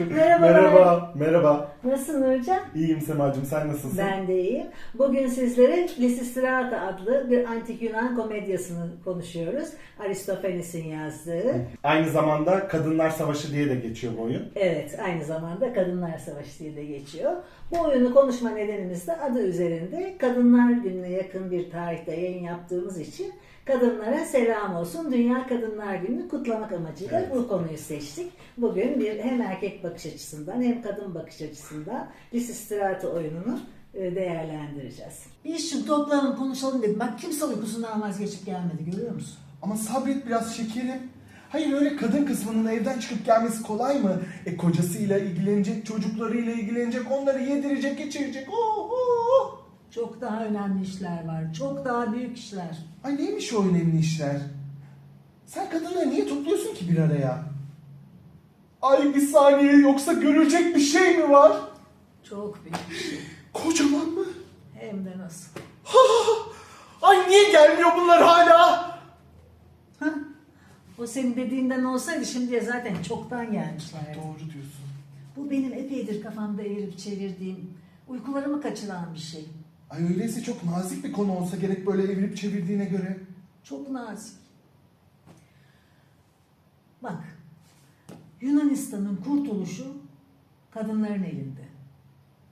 Merhabalar. Merhaba, merhaba. Nasılsın Nurcan? İyiyim Semacığım, sen nasılsın? Ben de iyiyim. Bugün sizlere Lisistrata adlı bir antik Yunan komedyasını konuşuyoruz. Aristofanes'in yazdığı. Aynı zamanda Kadınlar Savaşı diye de geçiyor bu oyun. Evet, aynı zamanda Kadınlar Savaşı diye de geçiyor. Bu oyunu konuşma nedenimiz de adı üzerinde Kadınlar Günü'ne yakın bir tarihte yayın yaptığımız için kadınlara selam olsun. Dünya Kadınlar Günü'nü kutlamak amacıyla Evet. bu konuyu seçtik. Bugün bir hem erkek bakış açısından hem kadın bakış açısından Lisistrata oyununu e, değerlendireceğiz. Biz şu toplanın konuşalım dedim. Bak kimse uykusundan vazgeçip gelmedi görüyor musun? Ama sabret biraz şekerim. Hayır öyle kadın kısmının evden çıkıp gelmesi kolay mı? E kocasıyla ilgilenecek, çocuklarıyla ilgilenecek, onları yedirecek, geçirecek. Oo, oo. Çok daha önemli işler var. Çok daha büyük işler. Ay neymiş o önemli işler? Sen kadınları niye topluyorsun ki bir araya? Ay bir saniye yoksa görülecek bir şey mi var? Çok büyük bir şey. Kocaman mı? Hem de nasıl. Ay niye gelmiyor bunlar hala? Hah. O senin dediğinden olsaydı şimdiye zaten çoktan gelmişlerdi. Doğru diyorsun. Bu benim epeydir kafamda eğirip çevirdiğim, uykularımı kaçıran bir şey. Ay öyleyse çok nazik bir konu olsa gerek böyle evirip çevirdiğine göre. Çok nazik. Bak, Yunanistan'ın kurtuluşu kadınların elinde.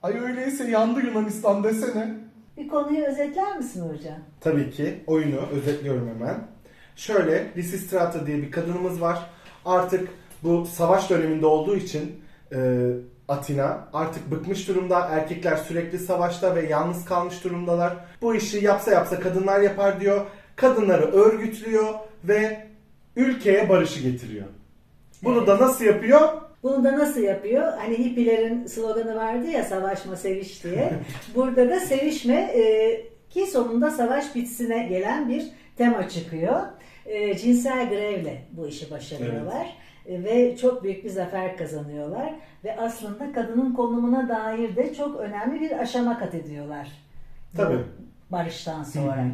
Ay öyleyse yandı Yunanistan desene. Bir konuyu özetler misin hocam? Tabii ki oyunu özetliyorum hemen. Şöyle, Lisistrata diye bir kadınımız var. Artık bu savaş döneminde olduğu için e, Atina artık bıkmış durumda. Erkekler sürekli savaşta ve yalnız kalmış durumdalar. Bu işi yapsa yapsa kadınlar yapar diyor. Kadınları örgütlüyor ve ülkeye barışı getiriyor. Bunu Evet. da nasıl yapıyor? Bunu da nasıl yapıyor? Hani hippilerin sloganı vardı ya savaşma seviş diye. Burada da sevişme e, ki sonunda savaş bitsine gelen bir tema çıkıyor. E, cinsel grevle bu işi başarıyorlar. E, Ve çok büyük bir zafer kazanıyorlar. Ve aslında kadının konumuna dair de çok önemli bir aşama kat ediyorlar. Tabii. Barıştan sonra. Hı hı.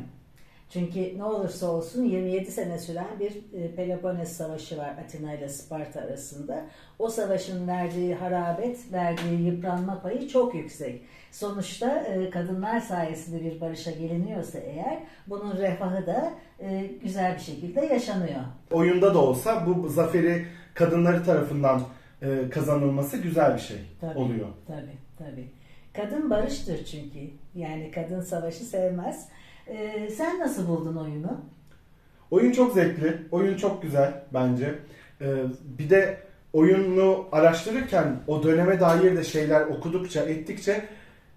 Çünkü ne olursa olsun 27 sene süren bir e, Peloponnes Savaşı var Atina ile Sparta arasında. O savaşın verdiği harabet, verdiği yıpranma payı çok yüksek. Sonuçta e, kadınlar sayesinde bir barışa geliniyorsa eğer bunun refahı da e, güzel bir şekilde yaşanıyor. Oyunda da olsa bu zaferi kadınları tarafından kazanılması güzel bir şey Tabii, oluyor. Tabii, tabii. Kadın barıştır çünkü. Yani kadın savaşı sevmez. E, sen nasıl buldun oyunu? Oyun çok zevkli, oyun çok güzel bence. Ee, bir de oyunu araştırırken o döneme dair de şeyler okudukça, ettikçe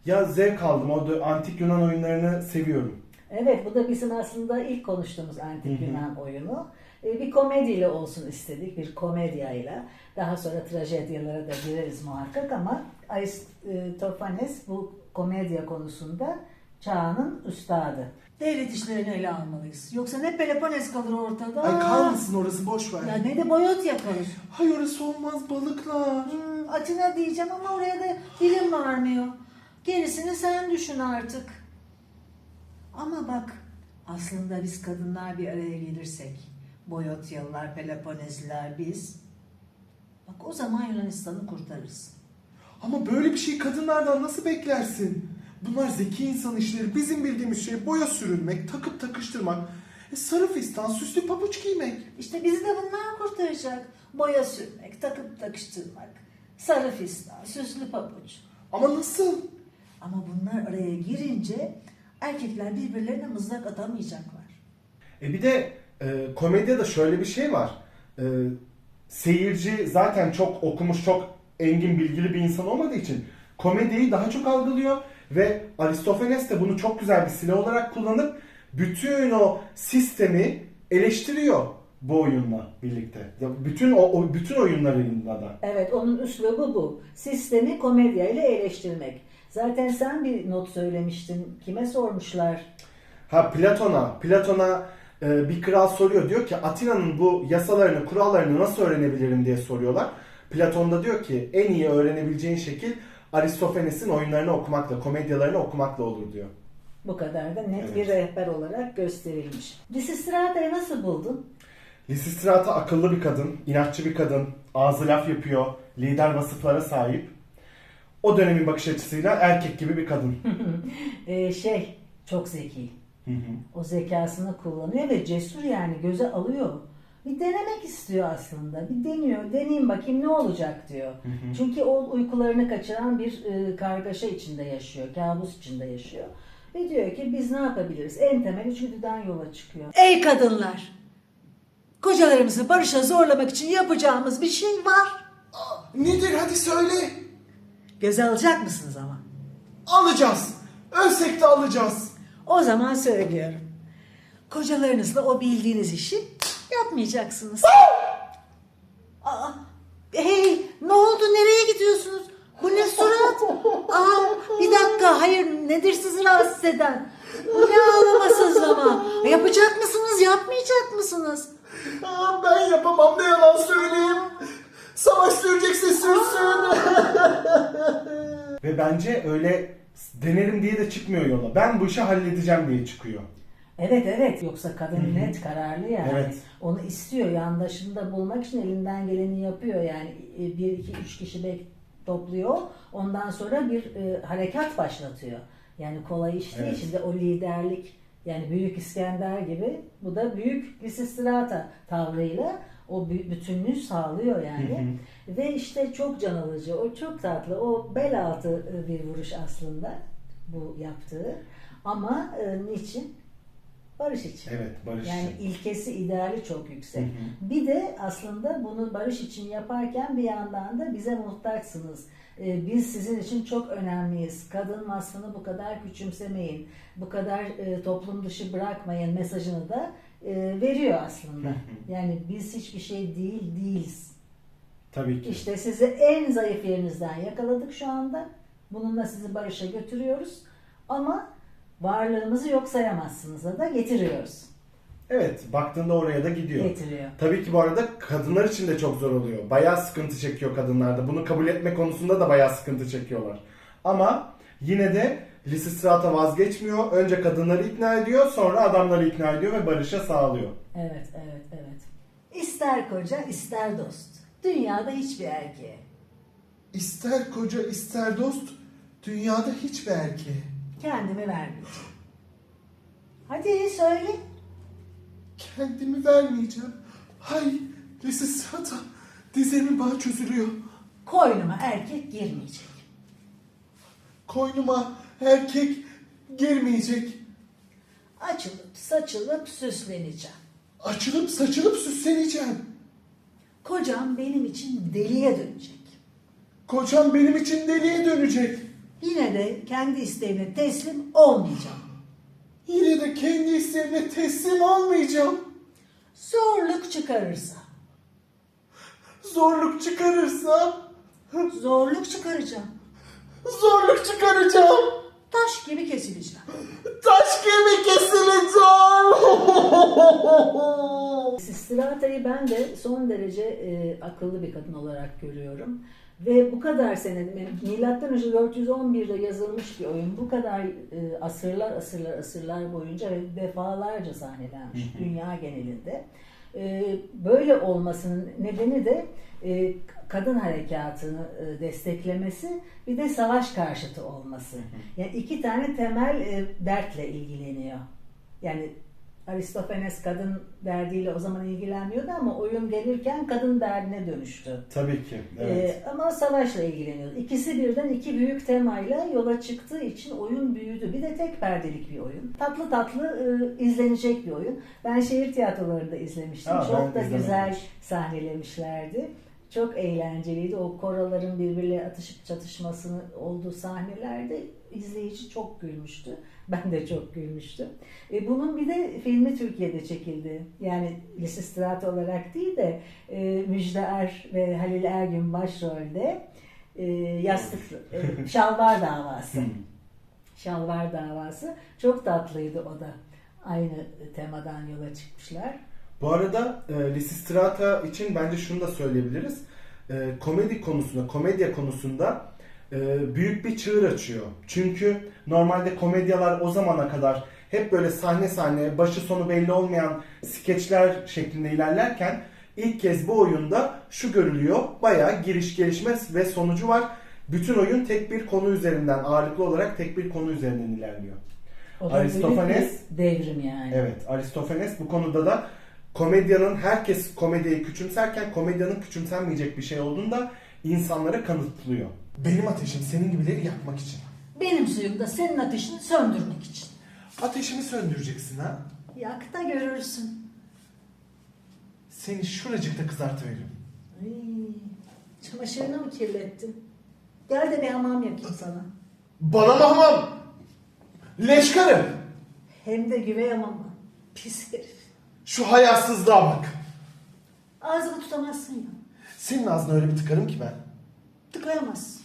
ya zevk aldım. O antik Yunan oyunlarını seviyorum. Evet bu da bizim aslında ilk konuştuğumuz antik Hı hı. Yunan oyunu. Ee, Bir komediyle olsun istedik, bir komedyayla. Daha sonra trajedyalara da gireriz muhakkak ama Aristofanes bu komedya konusunda çağının üstadı. Devlet işlerini ele almalıyız. Yoksa ne Peloponnes kalır ortada. Ay kalmasın orası boş ver. Ya ne de Boyotya kalır. Hay orası olmaz balıklar. Hmm, Atina diyeceğim ama oraya da dilim varmıyor. Gerisini sen düşün artık. Ama bak aslında biz kadınlar bir araya gelirsek Boyotyalılar, Peloponezliler biz bak o zaman Yunanistan'ı kurtarırız. Ama böyle bir şey kadınlardan nasıl beklersin? Bunlar zeki insan işleri. Bizim bildiğimiz şey boya sürülmek, takıp takıştırmak. E, sarı fistan, süslü pabuç giymek. İşte bizi de bunlar kurtaracak. Boya sürmek, takıp takıştırmak, sarı fistan, süslü pabuç. Ama nasıl? Ama bunlar araya girince erkekler birbirlerine mızrak atamayacaklar. E bir de e, komedyada şöyle bir şey var. E, seyirci zaten çok okumuş, çok engin, bilgili bir insan olmadığı için komediyi daha çok algılıyor ve Aristofanes de bunu çok güzel bir silah olarak kullanıp bütün o sistemi eleştiriyor bu oyunla birlikte. Ya bütün o, o bütün oyunlarında da. Evet onun üslubu bu. Sistemi komedya eleştirmek. Zaten sen bir not söylemiştin. Kime sormuşlar? Ha Platon'a, Platon'a e, bir kral soruyor diyor ki Atina'nın bu yasalarını, kurallarını nasıl öğrenebilirim diye soruyorlar. Platon da diyor ki en iyi öğrenebileceğin şekil Aristofanes'in oyunlarını okumakla, komedyalarını okumakla olur diyor. Bu kadar da net Evet. bir rehber olarak gösterilmiş. Lisistrata'yı nasıl buldun? Lisistrata akıllı bir kadın, inatçı bir kadın, ağzı laf yapıyor, lider vasıflara sahip. O dönemin bakış açısıyla erkek gibi bir kadın. Ee, şey, çok zeki. Hı hı. O zekasını kullanıyor ve cesur yani göze alıyor. Bir denemek istiyor aslında. Bir deniyor. Deneyeyim bakayım ne olacak diyor. Çünkü o uykularını kaçıran bir e, kargaşa içinde yaşıyor. Kabus içinde yaşıyor. Ve diyor ki biz ne yapabiliriz? En temel içgüdüden yola çıkıyor. Ey kadınlar! Kocalarımızı barışa zorlamak için yapacağımız bir şey var. Nedir hadi söyle. Göze alacak mısınız ama? Alacağız. Ölsek de alacağız. O zaman söylüyorum. Kocalarınızla o bildiğiniz işi yapmayacaksınız. Aa, hey ne oldu nereye gidiyorsunuz? Bu ne surat? Aa, bir dakika hayır nedir sizi rahatsız eden? Bu ne ağlama sızlama? Yapacak mısınız yapmayacak mısınız? Aa, ben yapamam ne yalan söyleyeyim. Savaş sürecekse sürsün. Ve bence öyle denerim diye de çıkmıyor yola. Ben bu işi halledeceğim diye çıkıyor. Evet evet yoksa kadın net kararlı yani. Evet. Onu istiyor yandaşında bulmak için elinden geleni yapıyor yani E, bir iki üç kişi bek topluyor ondan sonra bir e, harekat başlatıyor. Yani kolay iş değil Evet. şimdi o liderlik yani Büyük İskender gibi bu da Büyük Lisistrata tavrıyla o bü- bütünlüğü sağlıyor yani. Ve işte çok can alıcı, o çok tatlı, o bel altı e, bir vuruş aslında bu yaptığı. Ama e, niçin? Barış için. Evet, barış Yani için. ilkesi, ideali çok yüksek. Hı hı. Bir de aslında bunu barış için yaparken bir yandan da bize muhtaçsınız. Ee, Biz sizin için çok önemliyiz. Kadın vasfını bu kadar küçümsemeyin. Bu kadar e, toplum dışı bırakmayın mesajını da e, veriyor aslında. Yani biz hiçbir şey değil değiliz. Tabii ki. İşte sizi en zayıf yerinizden yakaladık şu anda. Bununla sizi barışa götürüyoruz. Ama varlığımızı yok sayamazsınız da getiriyoruz. Evet, baktığında oraya da gidiyor. Getiriyor. Tabii ki bu arada kadınlar için de çok zor oluyor. Bayağı sıkıntı çekiyor kadınlar da. Bunu kabul etme konusunda da bayağı sıkıntı çekiyorlar. Ama yine de Lisistrata vazgeçmiyor. Önce kadınları ikna ediyor, sonra adamları ikna ediyor ve barışa sağlıyor. Evet, evet, evet. İster koca, ister dost. Dünyada hiçbir erkeğe. İster koca ister dost dünyada hiçbir erkeğe. Kendimi vermeyeceğim. Hadi söyle. Kendimi vermeyeceğim. Hay Lisisata dizlerimin bağı çözülüyor. Koynuma erkek girmeyecek. Koynuma erkek girmeyecek. Açılıp saçılıp süsleneceğim. Açılıp saçılıp süsleneceğim. Kocam benim için deliye dönecek. Kocam benim için deliye dönecek. Yine de kendi isteğine teslim olmayacağım. Yine de kendi isteğime teslim olmayacağım. Zorluk çıkarırsa, Zorluk çıkarırsa zorluk çıkaracağım. zorluk çıkaracağım. Taş gibi kesileceğim. Taş gibi kesileceğim. Sistirata'yı ben de son derece e, akıllı bir kadın olarak görüyorum. Ve bu kadar sene, milattan önce 411'de yazılmış bir oyun. Bu kadar e, asırlar asırlar asırlar boyunca ve defalarca sahnelenmiş dünya genelinde. E, böyle olmasının nedeni de e, kadın harekatını e, desteklemesi bir de savaş karşıtı olması. Yani iki tane temel e, dertle ilgileniyor. Yani Aristofanes kadın derdiyle o zaman ilgilenmiyordu ama oyun gelirken kadın derdine dönüştü. Tabii ki. Evet. Ee, ama savaşla ilgileniyordu. İkisi birden iki büyük temayla yola çıktığı için oyun büyüdü. Bir de tek perdelik bir oyun. Tatlı tatlı e, izlenecek bir oyun. Ben şehir tiyatrolarında izlemiştim. Aa, Çok da izlemedim güzel sahnelemişlerdi. Çok eğlenceliydi. O koraların birbiriyle atışıp çatışmasını olduğu sahnelerde izleyici çok gülmüştü. Ben de çok gülmüştüm. E, bunun bir de filmi Türkiye'de çekildi. Yani Lisistrat olarak değil de e, Müjde Er ve Halil Ergün başrolde e, yastık e, şalvar davası. şalvar davası. Çok tatlıydı o da. Aynı temadan yola çıkmışlar. Bu arada e, Lisistrata için bence şunu da söyleyebiliriz. E, komedi konusunda, komedya konusunda büyük bir çığır açıyor. Çünkü normalde komedyalar o zamana kadar hep böyle sahne sahne başı sonu belli olmayan skeçler şeklinde ilerlerken ilk kez bu oyunda şu görülüyor. Bayağı giriş gelişme ve sonucu var. Bütün oyun tek bir konu üzerinden ağırlıklı olarak tek bir konu üzerinden ilerliyor. O da Aristofanes- devrim yani. Evet, Aristofanes bu konuda da komedyanın herkes komediyi küçümserken komedyanın küçümsenmeyecek bir şey olduğunu da insanlara kanıtlıyor. Benim ateşim senin gibileri yakmak için. Benim suyum da senin ateşini söndürmek için. Ateşimi söndüreceksin ha. Yak da görürsün. Seni şuracıkta kızartıveririm. Ay, çamaşırını mı kirlettin? Gel de bir hamam yapayım sana. Bana mı hamam? Leş karı. Hem de güvey hamamı. Pis herif. Şu hayasızlığa bak. Ağzını tutamazsın ya. Senin ağzına öyle bir tıkarım ki ben. Tıkayamazsın.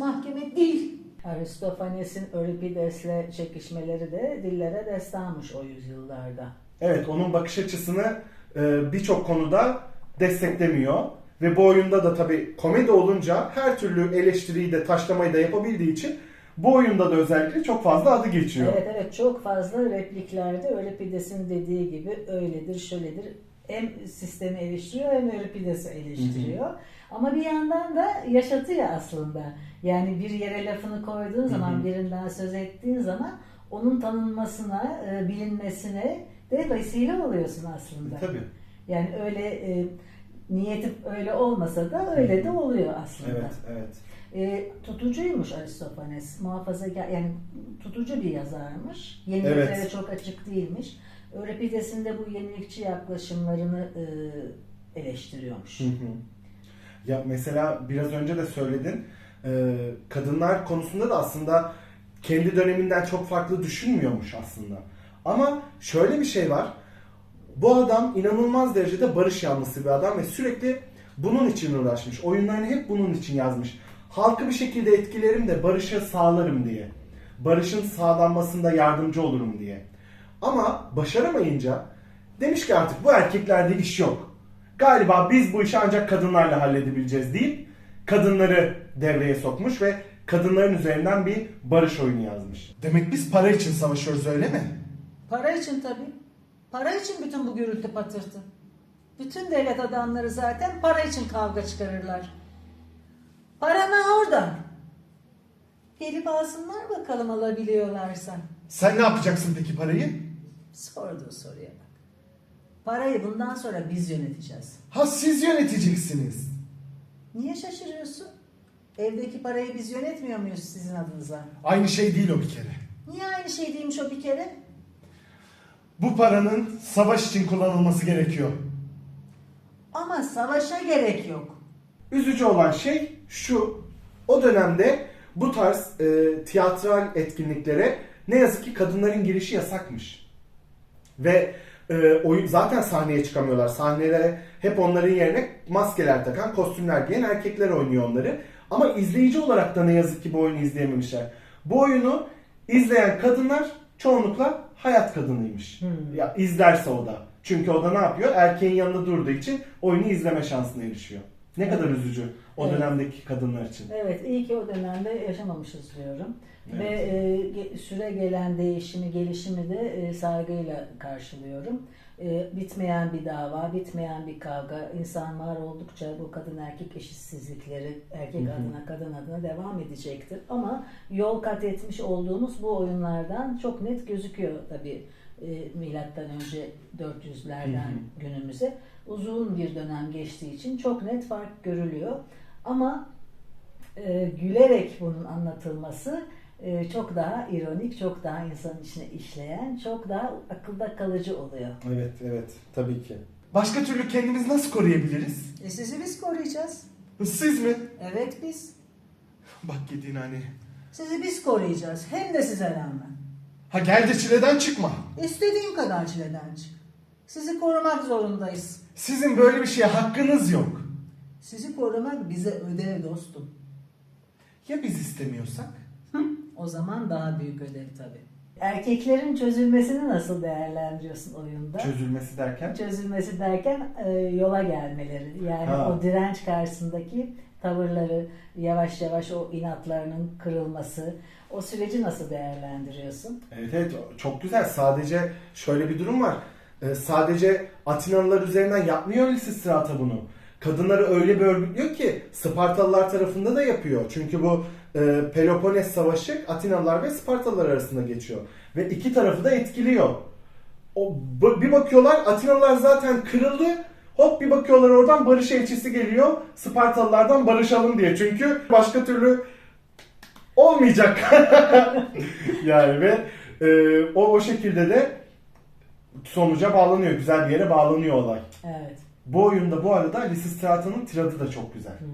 Mahkeme değil. Aristofanes'in Euripides'le çekişmeleri de dillere destanmış o yüzyıllarda. Evet, onun bakış açısını e, birçok konuda desteklemiyor. Ve bu oyunda da tabii komedi olunca her türlü eleştiriyi de taşlamayı da yapabildiği için bu oyunda da özellikle çok fazla adı geçiyor. Evet evet çok fazla repliklerde Euripides'in dediği gibi öyledir şöyledir. Hem sistemi eleştiriyor hem Euripides'i eleştiriyor. Ama bir yandan da yaşatıyor aslında. Yani bir yere lafını koyduğun zaman, birinden söz ettiğin zaman onun tanınmasına, e, bilinmesine de vesile oluyorsun aslında. Tabii. Yani öyle e, niyeti öyle olmasa da öyle de oluyor aslında. Evet, evet. E, tutucuymuş Aristofanes. Muhafazakar yani tutucu bir yazarmış. Yeniliklere Evet. çok açık değilmiş. Euripides'in de bu yenilikçi yaklaşımlarını e, eleştiriyormuş. Hı hı. Ya mesela biraz önce de söyledin. e, kadınlar konusunda da aslında kendi döneminden çok farklı düşünmüyormuş aslında. Ama şöyle bir şey var. Bu adam inanılmaz derecede barış yanlısı bir adam ve sürekli bunun için uğraşmış. Oyunlarını hep bunun için yazmış. Halkı bir şekilde etkilerim de barışı sağlarım diye. Barışın sağlanmasında yardımcı olurum diye. Ama başaramayınca demiş ki artık bu erkeklerde iş yok. Galiba biz bu işi ancak kadınlarla halledebileceğiz deyip kadınları devreye sokmuş ve kadınların üzerinden bir barış oyunu yazmış. Demek biz para için savaşıyoruz öyle mi? Para için tabii. Para için bütün bu gürültü patırtı. Bütün devlet adamları zaten para için kavga çıkarırlar. Paranı oradan. Gelip alsınlar bakalım alabiliyorlarsa. Sen ne yapacaksın peki parayı? Sorduğu soruya bak. Parayı bundan sonra biz yöneteceğiz. Ha siz yöneteceksiniz. Niye şaşırıyorsun? Evdeki parayı biz yönetmiyor muyuz sizin adınıza? Aynı şey değil o bir kere. Niye aynı şey değilmiş o bir kere? Bu paranın savaş için kullanılması gerekiyor. Ama savaşa gerek yok. Üzücü olan şey şu. O dönemde bu tarz e, tiyatral etkinliklere ne yazık ki kadınların girişi yasakmış. Ve e, oyun zaten sahneye çıkamıyorlar. Sahnelere hep onların yerine maskeler takan, kostümler giyen erkekler oynuyor onları. Ama izleyici olarak da ne yazık ki bu oyunu izleyememişler. Bu oyunu izleyen kadınlar çoğunlukla hayat kadınıymış. Hmm. Ya izlerse o da. Çünkü o da ne yapıyor? Erkeğin yanında durduğu için oyunu izleme şansına erişiyor. Ne kadar üzücü o Evet. dönemdeki kadınlar için. Evet, iyi ki o dönemde yaşamamışız diyorum. Ve e, ge- süre gelen değişimi, gelişimi de e, saygıyla karşılıyorum. E, bitmeyen bir dava, bitmeyen bir kavga, insan var oldukça bu kadın erkek eşitsizlikleri erkek adına, kadın adına devam edecektir. Ama yol kat etmiş olduğumuz bu oyunlardan çok net gözüküyor tabii. E, milattan önce 400'lerden Hı hı. günümüze uzun bir dönem geçtiği için çok net fark görülüyor. Ama e, gülerek bunun anlatılması e, çok daha ironik, çok daha insanın içine işleyen, çok daha akılda kalıcı oluyor. Evet, evet. Tabii ki. Başka türlü kendimizi nasıl koruyabiliriz? E sizi biz koruyacağız. Siz mi? Evet biz. Bak yediğin hani. Sizi biz koruyacağız. Hem de size rağmen. Ha gel de çileden çıkma. İstediğin kadar çileden çık. Sizi korumak zorundayız. Sizin böyle bir şeye hakkınız yok. Sizi korumak bize ödev dostum. Ya biz istemiyorsak? O zaman daha büyük ödev tabii. Erkeklerin çözülmesini nasıl değerlendiriyorsun oyunda? Çözülmesi derken? Çözülmesi derken e, yola gelmeleri. Yani Ha. o direnç karşısındaki tavırları, yavaş yavaş o inatlarının kırılması, o süreci nasıl değerlendiriyorsun? Evet evet çok güzel. Sadece şöyle bir durum var. Ee, sadece Atinalılar üzerinden yapmıyor Lisistrata bunu. Kadınları öyle bir örgütlüyor ki Spartalılar tarafında da yapıyor. Çünkü bu e, Peloponnes Savaşı Atinalılar ve Spartalılar arasında geçiyor. Ve iki tarafı da etkiliyor. O bir bakıyorlar Atinalılar zaten kırıldı. Hop bir bakıyorlar oradan barış elçisi geliyor. Spartalılardan barışalım diye. Çünkü başka türlü olmayacak. yani ve e, o o şekilde de sonuca bağlanıyor. Güzel bir yere bağlanıyor olay. Evet. Bu oyunda bu arada Lisistrata'nın tiradı da çok güzel. Hmm.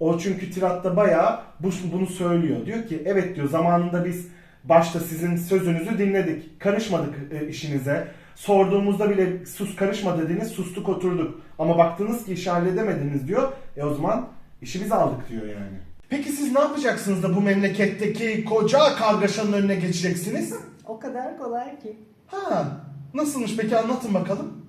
O çünkü tiratta bayağı bu, bunu söylüyor. Diyor ki evet diyor zamanında biz başta sizin sözünüzü dinledik. Karışmadık e, işinize. Sorduğumuzda bile sus karışma dediniz sustuk oturduk. Ama baktınız ki işi halledemediniz diyor. E o zaman işi biz aldık diyor yani. Peki siz ne yapacaksınız da bu memleketteki koca kargaşanın önüne geçeceksiniz? O kadar kolay ki. Ha, nasılmış peki anlatın bakalım.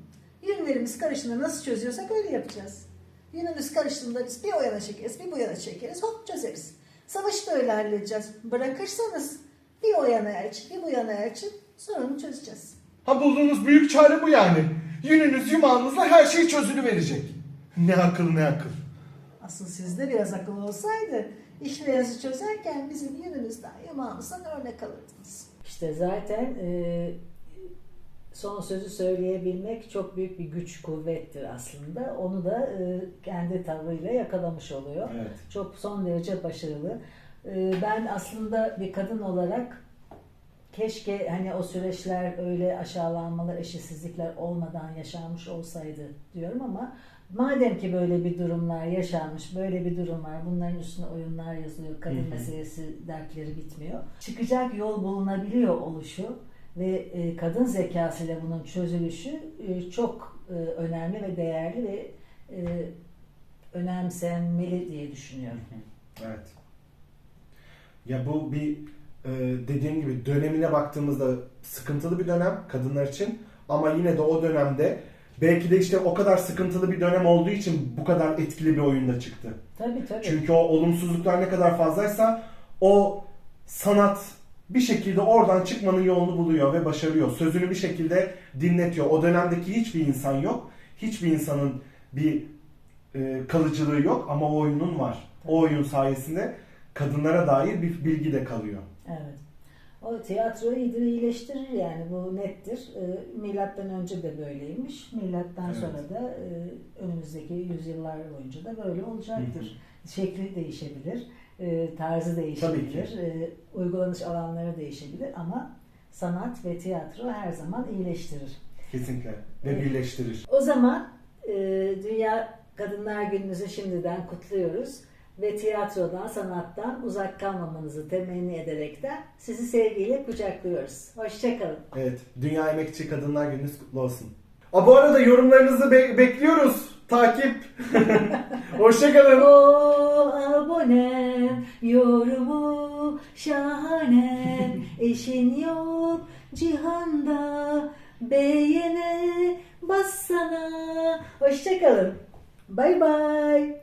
Yünlerimiz karışımını nasıl çözüyorsak öyle yapacağız. Yünümüz karıştığında biz bir o yana çekeriz, bir bu yana çekeriz, hop çözeriz. Savaşı da öyle halledeceğiz. Bırakırsanız bir o yana elçi, bir bu yana elçi sorunu çözeceğiz. Ha bulduğunuz büyük çare bu yani. Yününüz yumağınızla her şey çözülüverecek. Ne akıl ne akıl. Asıl sizde biraz akıl olsaydı işlerinizi çözerken bizim yünümüzden, yumağımızdan örnek alırdınız. İşte zaten e, son sözü söyleyebilmek çok büyük bir güç, kuvvettir aslında. Onu da e, kendi tavrıyla yakalamış oluyor. Evet. Çok son derece başarılı. E, ben aslında bir kadın olarak keşke hani o süreçler öyle aşağılanmalar, eşitsizlikler olmadan yaşanmış olsaydı diyorum ama madem ki böyle bir durumlar yaşanmış, böyle bir durum var, bunların üstüne oyunlar yazılıyor, kadın meselesi dertleri bitmiyor. Çıkacak yol bulunabiliyor oluşu ve e, kadın zekasıyla bunun çözülüşü e, çok e, önemli ve değerli ve e, önemsenmeli diye düşünüyorum. Evet. Ya bu bir e, dediğim gibi dönemine baktığımızda sıkıntılı bir dönem kadınlar için ama yine de o dönemde belki de işte o kadar sıkıntılı bir dönem olduğu için bu kadar etkili bir oyunda çıktı. Tabii tabii. Çünkü o olumsuzluklar ne kadar fazlaysa o sanat bir şekilde oradan çıkmanın yolunu buluyor ve başarıyor. Sözünü bir şekilde dinletiyor. O dönemdeki hiçbir insan yok. Hiçbir insanın bir e, kalıcılığı yok ama o oyunun var. O oyun sayesinde kadınlara dair bir bilgi de kalıyor. Evet. O tiyatroyu iyileştirir yani bu nettir. E, milattan önce de böyleymiş. Milattan Evet. sonra da e, önümüzdeki yüzyıllar boyunca da böyle olacaktır. Şekli değişebilir, e, tarzı değişebilir, e, uygulanış alanları değişebilir ama sanat ve tiyatro her zaman iyileştirir. Kesinlikle. Ve Evet. birleştirir. O zaman e, Dünya Kadınlar Günü'nüzü şimdiden kutluyoruz ve tiyatrodan, sanattan uzak kalmamanızı temenni ederekten sizi sevgiyle kucaklıyoruz. Hoşçakalın. Evet. Dünya Emekçi Kadınlar Gününüz kutlu olsun. Aa, bu arada yorumlarınızı be- bekliyoruz. Takip. Hoşçakalın. O abonem, yorumu şahanem, eşin yok cihanda, beğene bassana. Hoşçakalın. Bay bay.